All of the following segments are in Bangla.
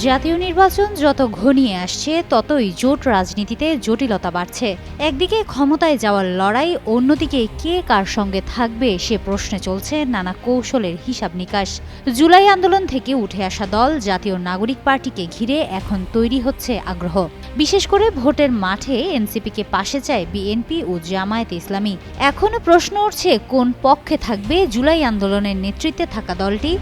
জাতীয় নির্বাচন যত ঘনিয়ে আসছে, ততই জোট রাজনীতিতে জটিলতা বাড়ছে। একদিকে ক্ষমতায় যাওয়ার লড়াই, অন্যদিকে কে কার সঙ্গে থাকবে সে প্রশ্নে চলছে নানা কৌশলের হিসাব নিকাশ। জুলাই আন্দোলন থেকে উঠে আসা দল জাতীয় নাগরিক পার্টিকে ঘিরে এখন তৈরি হচ্ছে আগ্রহ। বিশেষ করে ভোটের মাঠে এনসিপিকে পাশে চায় বিএনপি ও জামায়াতে ইসলামী। এখনও প্রশ্ন উঠছে, কোন পক্ষে থাকবে জুলাই আন্দোলনের নেতৃত্বে থাকা দলটি?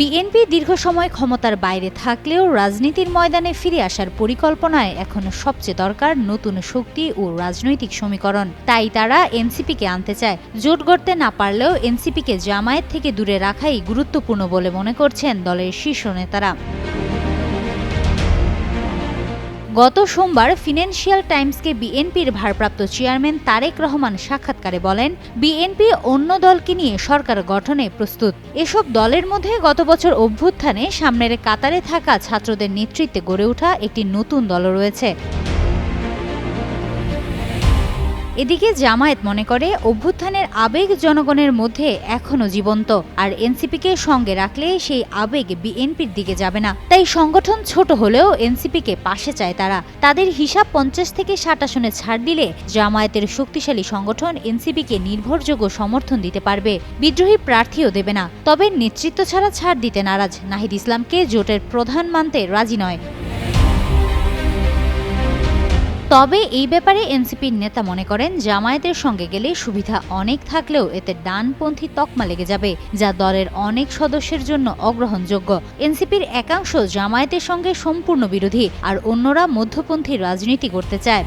বিএনপি দীর্ঘ সময় ক্ষমতার বাইরে থাকলেও রাজনীতির ময়দানে ফিরে আসার পরিকল্পনায় এখন সবচেয়ে দরকার নতুন শক্তি ও রাজনৈতিক সমীকরণ। তাই তারা এনসিপিকে আনতে চায়। জোট গড়তে না পারলেও এনসিপিকে জামায়াত থেকে দূরে রাখাই গুরুত্বপূর্ণ বলে মনে করছেন দলের শীর্ষ নেতারা। গত সোমবার ফিনান্সিয়াল টাইমসকে বিএনপির ভারপ্রাপ্ত চেয়ারম্যান তারেক রহমান সাক্ষাৎকারে বলেন, বিএনপি অন্য দলকে নিয়ে সরকার গঠনে প্রস্তুত। এসব দলের মধ্যে গত বছর অভ্যুত্থানে সামনের কাতারে থাকা ছাত্রদের নেতৃত্বে গড়ে ওঠা একটি নতুন দল রয়েছে। এদিকে জামায়াত মনে করে, অভ্যুত্থানের আবেগ জনগণের মধ্যে এখনও জীবন্ত, আর এনসিপিকে সঙ্গে রাখলে সেই আবেগ বিএনপির দিকে যাবে না। তাই সংগঠন ছোট হলেও এনসিপিকে পাশে চায় তারা। তাদের হিসাব পঞ্চাশ থেকে ষাট আসনে ছাড় দিলে জামায়াতের শক্তিশালী সংগঠন এনসিপিকে নির্ভরযোগ্য সমর্থন দিতে পারবে। বিদ্রোহী প্রার্থীও দেবে না। তবে নেতৃত্ব ছাড়া ছাড় দিতে নারাজ। নাহিদ ইসলামকে জোটের প্রধান মানতে রাজি নয়। তবে এই ব্যাপারে এনসিপির নেতা মনে করেন, জামায়াতের সঙ্গে গেলে সুবিধা অনেক থাকলেও এতে ডানপন্থী তকমা লেগে যাবে, যা দলের অনেক সদস্যের জন্য অগ্রহণযোগ্য। এনসিপির একাংশ জামায়াতের সঙ্গে সম্পূর্ণ বিরোধী, আর অন্যরা মধ্যপন্থী রাজনীতি করতে চায়।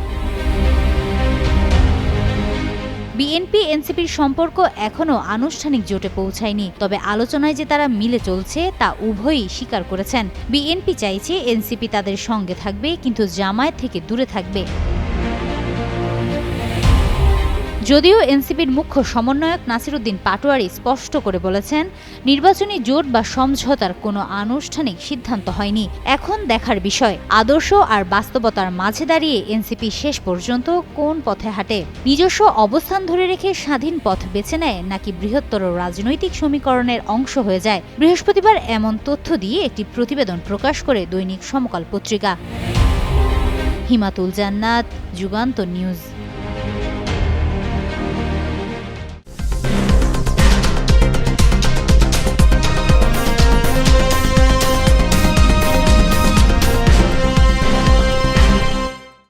বিএনপি, এনসিপির সম্পর্ক এখনও আনুষ্ঠানিক জোটে পৌঁছায়নি। তবে আলোচনায় যে তারা মিলে চলছে, তা উভয়ই স্বীকার করেছেন। বিএনপি চাইছে এনসিপি তাদের সঙ্গে থাকবে, কিন্তু জামায়াত থেকে দূরে থাকবে। যদিও এনসিপির মুখ্য সমন্বয়ক নাসিরুদ্দিন পাটোয়ারি স্পষ্ট করে বলেছেন, নির্বাচনী জোট বা সমঝোতার কোনো আনুষ্ঠানিক সিদ্ধান্ত হয়নি। এখন দেখার বিষয়, আদর্শ আর বাস্তবতার মাঝে দাঁড়িয়ে এনসিপি শেষ পর্যন্ত কোন পথে হাঁটে? নিজস্ব অবস্থান ধরে রেখে স্বাধীন পথ বেছে নেয় নাকি বৃহত্তর রাজনৈতিক সমীকরণের অংশ হয়ে যায়? বৃহস্পতিবার এমন তথ্য দিয়ে একটি প্রতিবেদন প্রকাশ করে দৈনিক সমকাল পত্রিকা। হিমাতুল জান্নাত, যুগান্ত নিউজ।